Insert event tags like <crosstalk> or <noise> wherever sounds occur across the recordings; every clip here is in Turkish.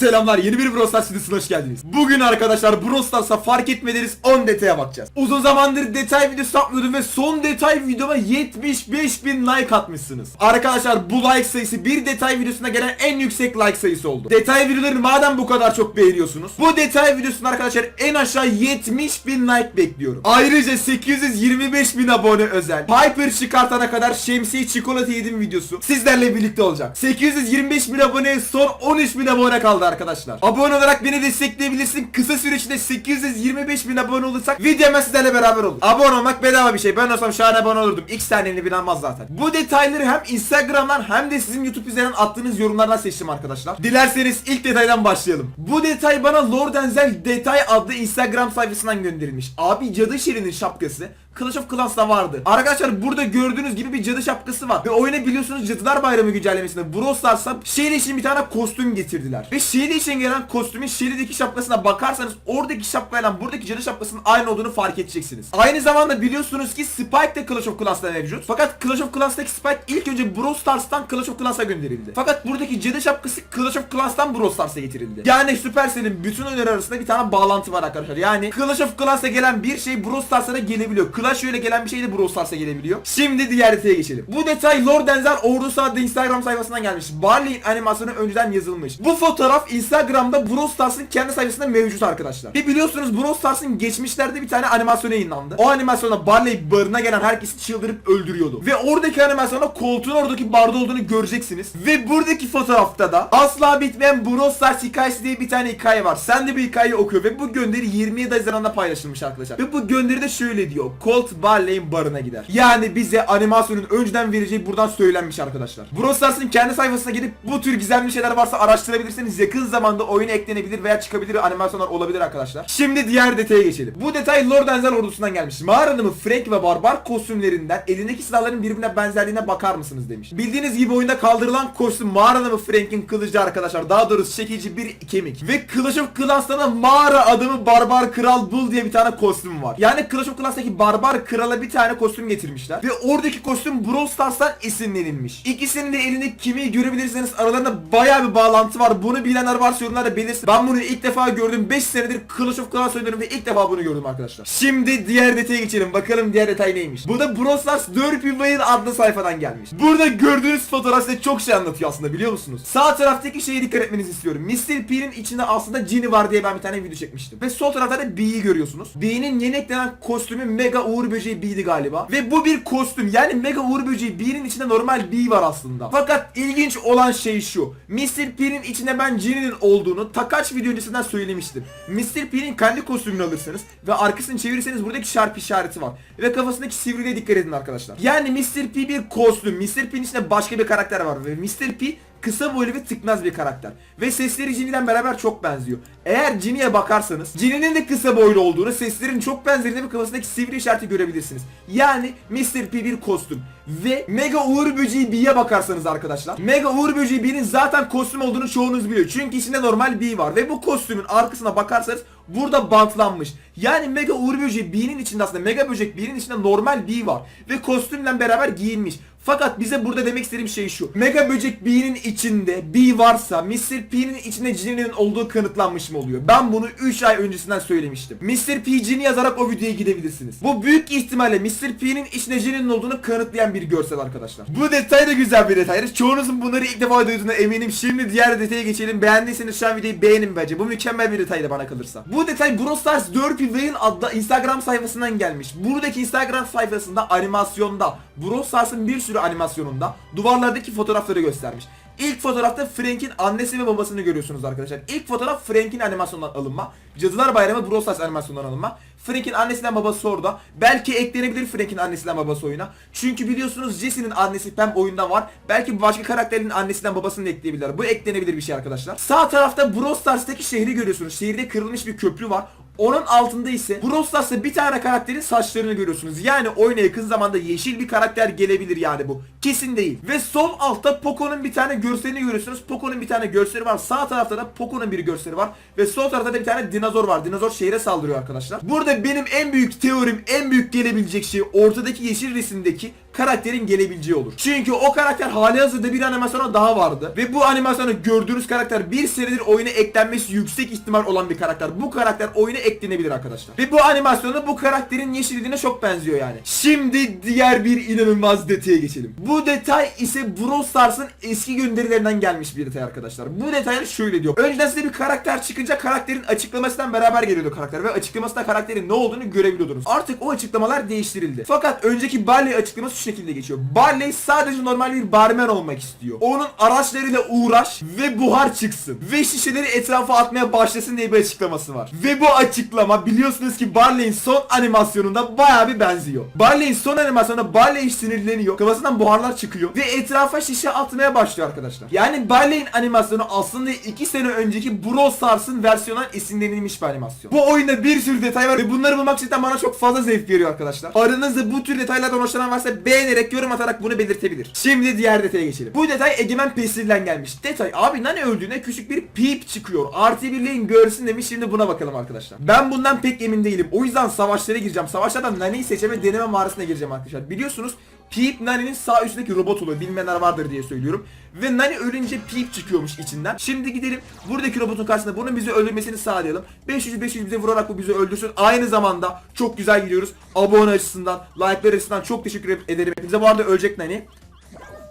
Selamlar yeni bir Brawl Stars videosuna hoş geldiniz. Bugün arkadaşlar Brawl Stars'a fark etmediğiniz 10 detaya bakacağız. Uzun zamandır detay videosu yapmıyordum ve son detay videoma 75 bin like atmışsınız. Arkadaşlar bu like sayısı bir detay videosuna gelen en yüksek like sayısı oldu. Detay videolarını madem bu kadar çok beğeniyorsunuz. Bu detay videosunda arkadaşlar en aşağı 70 bin like bekliyorum. Ayrıca 825 bin abone özel. Piper çıkartana kadar şemsiye çikolata yedim videosu sizlerle birlikte olacak. 825 bin aboneye son 13 bin abone kaldı arkadaşlar. Abone olarak beni destekleyebilirsin. Kısa süre içinde 825 bin abone olursak video hemen sizlerle beraber olur. Abone olmak bedava bir şey. Ben olsam şahane abone olurdum. X taneni bilinmez zaten. Bu detayları hem Instagram'dan hem de sizin YouTube üzerinden attığınız yorumlardan seçtim arkadaşlar. Dilerseniz ilk detaydan başlayalım. Bu detay bana Lord Enzel Detay adlı Instagram sayfasından gönderilmiş. Abi cadı şirinin şapkası Clash of Clans'ta vardı. Arkadaşlar burada gördüğünüz gibi bir cadı şapkası var. Ve oyuna biliyorsunuz Cadılar Bayramı güncellemesinde Brawl Stars'a Shelly için bir tane kostüm getirdiler. Ve Shelly için gelen kostümün Shelly'deki şapkasına bakarsanız oradaki şapkayla buradaki cadı şapkasının aynı olduğunu fark edeceksiniz. Aynı zamanda biliyorsunuz ki Spike de Clash of Clans'ta mevcut. Fakat Clash of Clans'taki Spike ilk önce Brawl Stars'tan Clash of Clans'a gönderildi. Fakat buradaki cadı şapkası Clash of Clans'tan Brawl Stars'a getirildi. Yani Supercell'in bütün oyunları arasında bir tane bağlantı var arkadaşlar. Yani Clash of Clans'a gelen bir şey Brawl Stars'a gelebiliyor. Clash öyle gelen bir şey de Brawl Stars'a gelebiliyor. Şimdi diğer detaya geçelim. Bu detay Lord Denzel Ordusu adlı Instagram sayfasından gelmiş. Barley'in animasyonu önceden yazılmış. Bu fotoğraf Instagram'da Brawl Stars'ın kendi sayfasında mevcut arkadaşlar. Ve biliyorsunuz Brawl Stars'ın geçmişlerde bir tane animasyonu yayınlandı. O animasyonda Barley barına gelen herkesi çıldırıp öldürüyordu. Ve oradaki animasyonda koltuğun oradaki barda olduğunu göreceksiniz. Ve buradaki fotoğrafta da asla bitmeyen Brawl Stars hikayesi diye bir tane hikaye var. Sen de bu hikayeyi okuyor ve bu gönderi 27 Haziran'da paylaşılmış arkadaşlar. Ve bu gönderide şöyle diyor. Colt Barley'in barına gider. Yani bize animasyonun önceden vereceği buradan söylenmiş arkadaşlar. Brawl kendi sayfasına gidip bu tür gizemli şeyler varsa araştırabilirsiniz. Yakın zamanda oyuna eklenebilir veya çıkabilir animasyonlar olabilir arkadaşlar. Şimdi diğer detaya geçelim. Bu detay Lord Enzel ordusundan gelmiş. Mağara hanımı Frank ve Barbar kostümlerinden elindeki silahların birbirine benzerliğine bakar mısınız demiş. Bildiğiniz gibi oyunda kaldırılan kostüm Mağara hanımı Frank'in kılıcı arkadaşlar. Daha doğrusu çekici bir kemik. Ve Clash of Clans'ta mağara adamı Barbar Kral Bull diye bir tane kostüm var. Yani Clash of Clans'taki Barbar Kral'a bir tane kostüm getirmişler. Ve oradaki kostüm Brawl Stars'tan esinlenilmiş. İkisinin de elinde kimi görebilirseniz aralarında baya bir bağlantı var. Bunu bilenler varsa yorumlarda belirsin. Ben bunu ilk defa gördüm. 5 senedir Clash of Clans oynuyorum ve ilk defa bunu gördüm arkadaşlar. Şimdi diğer detaya geçelim. Bakalım diğer detay neymiş. Bu da Brawl Stars 4 Wayne adlı sayfadan gelmiş. Burada gördüğünüz fotoğraf size çok şey anlatıyor aslında biliyor musunuz? Sağ taraftaki şeye dikkat etmenizi istiyorum. Mr. P'nin içinde aslında Ginny var diye ben bir tane video çekmiştim. Ve sol tarafta da B'yi görüyorsunuz. B'nin yeni eklenen kostümü Mega Uğur Böceği B'di galiba. Ve bu bir kostüm. Yani Mega Uğur Böceği B'nin içinde normal B var aslında. Fakat ilginç olan şey şu. Mr. P'nin içinde ben Ginny'nin olduğunu ta kaç video öncesinden söylemiştim. Mr. P'nin kendi kostümünü alırsanız ve arkasını çevirirseniz buradaki şarp işareti var. Ve kafasındaki sivriliğe dikkat edin arkadaşlar. Yani Mr. P bir kostüm. Mr. P'nin içinde başka bir karakter var ve Mr. P kısa boylu ve tıknaz bir karakter. Ve sesleri Ginny'den beraber çok benziyor. Eğer Ginny'ye bakarsanız Ginny'nin de kısa boylu olduğunu, seslerin çok benzerliğini ve kafasındaki sivri işareti görebilirsiniz. Yani Mr. P bir kostüm. Ve Mega Uğur Böceği B'ye bakarsanız arkadaşlar. Mega Uğur Böceği B'nin zaten kostüm olduğunu çoğunuz biliyor. Çünkü içinde normal B var. Ve bu kostümün arkasına bakarsanız burada bantlanmış. Yani Mega Uğur Böceği B'nin içinde aslında Mega Böcek B'nin içinde normal B var. Ve kostümle beraber giyinmiş. Fakat bize burada demek istediğim şey şu. Mega Böcek B'nin içinde B varsa Mr. P'nin içinde Ginny'nin olduğu kanıtlanmış mı oluyor? Ben bunu 3 ay öncesinden söylemiştim. Mr. P Ginny yazarak o videoya gidebilirsiniz. Bu büyük ihtimalle Mr. P'nin içinde Ginny'nin olduğunu kanıtlayan bir görsel arkadaşlar. Bu detay da güzel bir detaydır. Çoğunuzun bunları ilk defa duyduğuna eminim. Şimdi diğer detaya geçelim. Beğendiyseniz şu an videoyu beğenin bence. Bu mükemmel bir detaydı bana kalırsa. Bu detay Brawl Stars 4 Wayne adlı Instagram sayfasından gelmiş. Buradaki Instagram sayfasında animasyonda Brawl bir sürü animasyonunda duvarlardaki fotoğrafları göstermiş. İlk fotoğrafta Frank'in annesi ve babasını görüyorsunuz arkadaşlar. İlk fotoğraf Frank'in animasyonundan alınma. Cadılar Bayramı Brawl Stars animasyonundan alınma. Frank'in annesinden babası orada. Belki eklenebilir Frank'in annesinden babası oyuna. Çünkü biliyorsunuz Jesse'nin annesi Pam oyunda var. Belki başka karakterin annesinden babasını da ekleyebilirler. Bu eklenebilir bir şey arkadaşlar. Sağ tarafta Brawl Stars'taki şehri görüyorsunuz. Şehirde kırılmış bir köprü var. Onun altında ise Brawl bir tane karakterin saçlarını görüyorsunuz. Yani oyuna yakın zamanda yeşil bir karakter gelebilir yani bu. Kesin değil. Ve sol altta Poco'nun bir tane görselini görüyorsunuz. Poco'nun bir tane görseli var. Sağ tarafta da Poco'nun bir görseli var. Ve sol tarafta da bir tane dinozor var. Dinozor şehre saldırıyor arkadaşlar. Burada benim en büyük teorim, en büyük gelebilecek şey ortadaki yeşil resimdeki karakterin gelebileceği olur. Çünkü o karakter hali hazırda bir animasyona daha vardı. Ve bu animasyona gördüğünüz karakter bir senedir oyuna eklenmesi yüksek ihtimal olan bir karakter. Bu karakter oyuna eklenebilir arkadaşlar. Ve bu animasyonu bu karakterin yeşilliğine çok benziyor yani. Şimdi diğer bir inanılmaz detaya geçelim. Bu detay ise Brawl Stars'ın eski gönderilerinden gelmiş bir detay arkadaşlar. Bu detaylar şöyle diyor. Önceden size bir karakter çıkınca karakterin açıklamasından beraber geliyordu karakter ve açıklamasında karakterin ne olduğunu görebiliyordunuz. Artık o açıklamalar değiştirildi. Fakat önceki Barley açıklaması şu şekilde geçiyor. Barley sadece normal bir barmen olmak istiyor. Onun araçlarıyla uğraş ve buhar çıksın. Ve şişeleri etrafa atmaya başlasın diye bir açıklaması var. Ve bu açıklama biliyorsunuz ki Barley'in son animasyonunda bayağı bir benziyor. Barley'in son animasyonunda Barley sinirleniyor. Kafasından buharlar çıkıyor. Ve etrafa şişe atmaya başlıyor arkadaşlar. Yani Barley'in animasyonu aslında 2 sene önceki Brawl Stars'ın versiyonundan esinlenilmiş bir animasyon. Bu oyunda bir sürü detay var ve bunları bulmak cidden bana çok fazla zevk veriyor arkadaşlar. Aranızda bu tür detaylardan hoşlanan varsa beğenerek yorum atarak bunu belirtebilir. Şimdi diğer detaya geçelim. Bu detay Egemen Pestil'den gelmiş. Detay abi Nani öldüğünde küçük bir pip çıkıyor. Artı birliğin görsün demiş şimdi buna bakalım arkadaşlar. Ben bundan pek emin değilim. O yüzden savaşlara gireceğim. Savaşlardan Nani'yi seçeme deneme mağarasına gireceğim arkadaşlar. Biliyorsunuz Peep Nani'nin sağ üstteki robot oluyor. Bilmeyenler vardır diye söylüyorum. Ve Nani ölünce Peep çıkıyormuş içinden. Şimdi gidelim buradaki robotun karşısında bunun bizi öldürmesini sağlayalım. 500 500 bize vurarak bu bizi öldürsün. Aynı zamanda çok güzel gidiyoruz. Abone açısından, like'lar açısından çok teşekkür ederim. Hepinize bu arada ölecek Nani.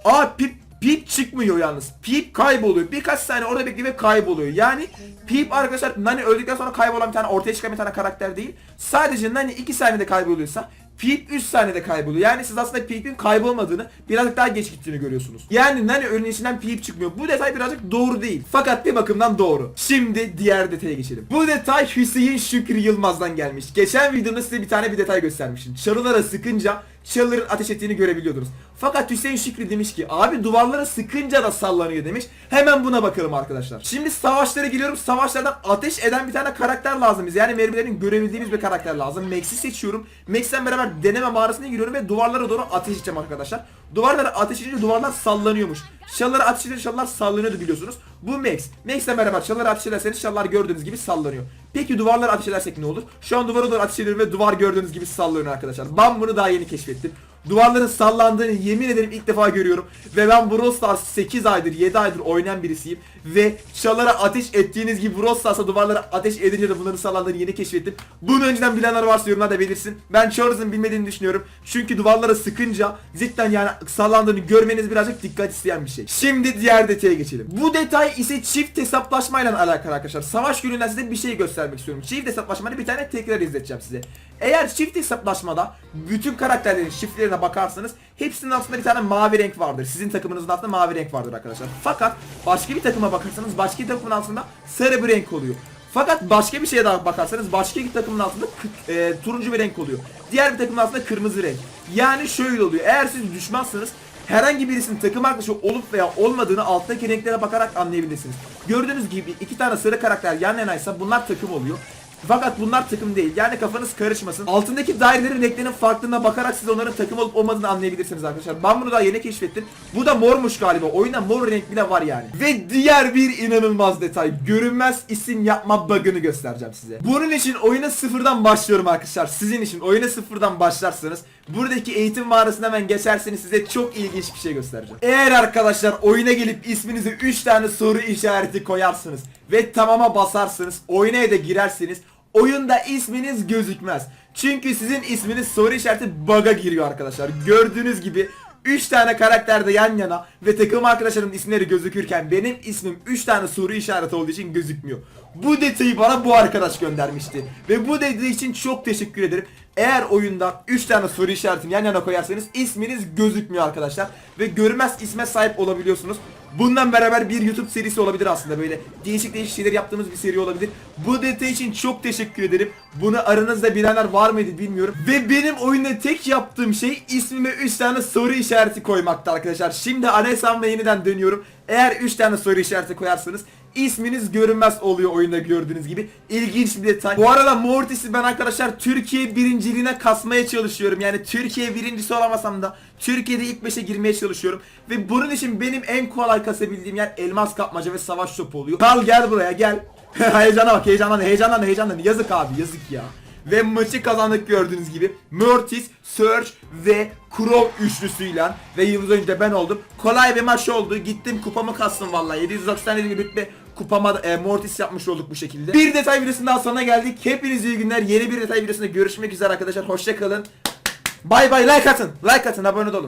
Aa Peep Peep çıkmıyor yalnız. Peep kayboluyor. Birkaç saniye orada bekliyor ve kayboluyor. Yani Peep arkadaşlar Nani öldükten sonra kaybolan bir tane ortaya çıkan bir tane karakter değil. Sadece Nani 2 saniyede kayboluyorsa Peep 3 saniyede kayboluyor. Yani siz aslında Peep'in kaybolmadığını birazcık daha geç gittiğini görüyorsunuz. Yani Nani ölünün içinden Peep çıkmıyor. Bu detay birazcık doğru değil. Fakat bir bakımdan doğru. Şimdi diğer detaya geçelim. Bu detay Hüseyin Şükrü Yılmaz'dan gelmiş. Geçen videomda size bir tane bir detay göstermiştim. Çalılara sıkınca çalıların ateş ettiğini görebiliyordunuz. Fakat Hüseyin Şükrü demiş ki abi duvarlara sıkınca da sallanıyor demiş. Hemen buna bakalım arkadaşlar. Şimdi savaşlara giriyorum. Savaşlardan ateş eden bir tane karakter lazım bize. Yani mermilerin görebildiğimiz bir karakter lazım. Max'i seçiyorum. Max'ten beraber deneme mağarasına giriyorum ve duvarlara doğru ateş edeceğim arkadaşlar. Duvarlara ateş edince duvarlar sallanıyormuş. Şallara ateş edince şallar sallanıyordu biliyorsunuz. Bu Max. Max'ten beraber şallara ateş ederseniz şallar gördüğünüz gibi sallanıyor. Peki duvarlara ateş edersek ne olur? Şu an duvara doğru ateş ediyorum ve duvar gördüğünüz gibi sallanıyor arkadaşlar. Ben bunu daha yeni keşfettim. Duvarların sallandığını yemin ederim ilk defa görüyorum. Ve ben Brawl Stars 8 aydır 7 aydır oynayan birisiyim. Ve şalara ateş ettiğiniz gibi Brawl Stars'a duvarlara ateş edince de bunların sallandığını yeni keşfettim. Bunu önceden bilenler varsa yorumlarda belirsin. Ben çoğunuzun bilmediğini düşünüyorum. Çünkü duvarlara sıkınca cidden yani sallandığını görmeniz birazcık dikkat isteyen bir şey. Şimdi diğer detaya geçelim. Bu detay ise çift hesaplaşmayla alakalı arkadaşlar. Savaş gününden size bir şey göstermek istiyorum. Çift hesaplaşmayı bir tane tekrar izleteceğim size. Eğer çift hesaplaşmada bütün karakterlerin şifrelerine bakarsanız hepsinin altında bir tane mavi renk vardır. Sizin takımınızın altında mavi renk vardır arkadaşlar. Fakat başka bir takıma bakarsanız başka bir takımın altında sarı bir renk oluyor. Fakat başka bir şeye daha bakarsanız başka bir takımın altında e, turuncu bir renk oluyor. Diğer bir takımın altında kırmızı renk. Yani şöyle oluyor. Eğer siz düşmansanız herhangi birisinin takım arkadaşı olup veya olmadığını alttaki renklere bakarak anlayabilirsiniz. Gördüğünüz gibi iki tane sarı karakter yan yanaysa bunlar takım oluyor. Fakat bunlar takım değil. Yani kafanız karışmasın. Altındaki dairelerin renklerinin farklılığına bakarak siz onların takım olup olmadığını anlayabilirsiniz arkadaşlar. Ben bunu daha yeni keşfettim. Bu da mormuş galiba. Oyunda mor renk bile var yani. Ve diğer bir inanılmaz detay. Görünmez isim yapma bug'ını göstereceğim size. Bunun için oyuna sıfırdan başlıyorum arkadaşlar. Sizin için oyuna sıfırdan başlarsanız buradaki eğitim mağarasına hemen geçerseniz size çok ilginç bir şey göstereceğim. Eğer arkadaşlar oyuna gelip isminize 3 tane soru işareti koyarsınız ve tamama basarsınız oyuna da girerseniz oyunda isminiz gözükmez. Çünkü sizin isminiz soru işareti bug'a giriyor arkadaşlar. Gördüğünüz gibi 3 tane karakter de yan yana ve takım arkadaşlarımın isimleri gözükürken benim ismim 3 tane soru işareti olduğu için gözükmüyor. Bu detayı bana bu arkadaş göndermişti. Ve bu detay için çok teşekkür ederim. Eğer oyunda 3 tane soru işaretini yan yana koyarsanız isminiz gözükmüyor arkadaşlar. Ve görmez isme sahip olabiliyorsunuz. Bundan beraber bir YouTube serisi olabilir aslında böyle değişik değişik şeyler yaptığımız bir seri olabilir. Bu detay için çok teşekkür ederim. Bunu aranızda bilenler var mıydı bilmiyorum. Ve benim oyunda tek yaptığım şey ismime 3 tane soru işareti koymakta arkadaşlar. Şimdi ana hesabıma yeniden dönüyorum. Eğer 3 tane soru işareti koyarsanız isminiz görünmez oluyor oyunda gördüğünüz gibi. İlginç bir detay. Bu arada Mortis'i ben arkadaşlar Türkiye birinciliğine kasmaya çalışıyorum. Yani Türkiye birincisi olamasam da Türkiye'de ilk 5'e girmeye çalışıyorum. Ve bunun için benim en kolay kasabildiğim yer elmas kapmaca ve savaş topu oluyor. Kal gel buraya gel. <laughs> heyecana bak heyecanlan heyecanlan heyecanlan yazık abi yazık ya. Ve maçı kazandık gördüğünüz gibi. Mortis, Surge ve Crow üçlüsüyle ve yıldız oyuncu da ben oldum. Kolay bir maç oldu. Gittim kupamı kastım vallahi. 797 rütbe kupama e, Mortis yapmış olduk bu şekilde. Bir detay videosunun daha geldik. Hepinize iyi günler. Yeni bir detay videosunda görüşmek üzere arkadaşlar. Hoşça kalın. Bay bay like atın. Like atın abone olun.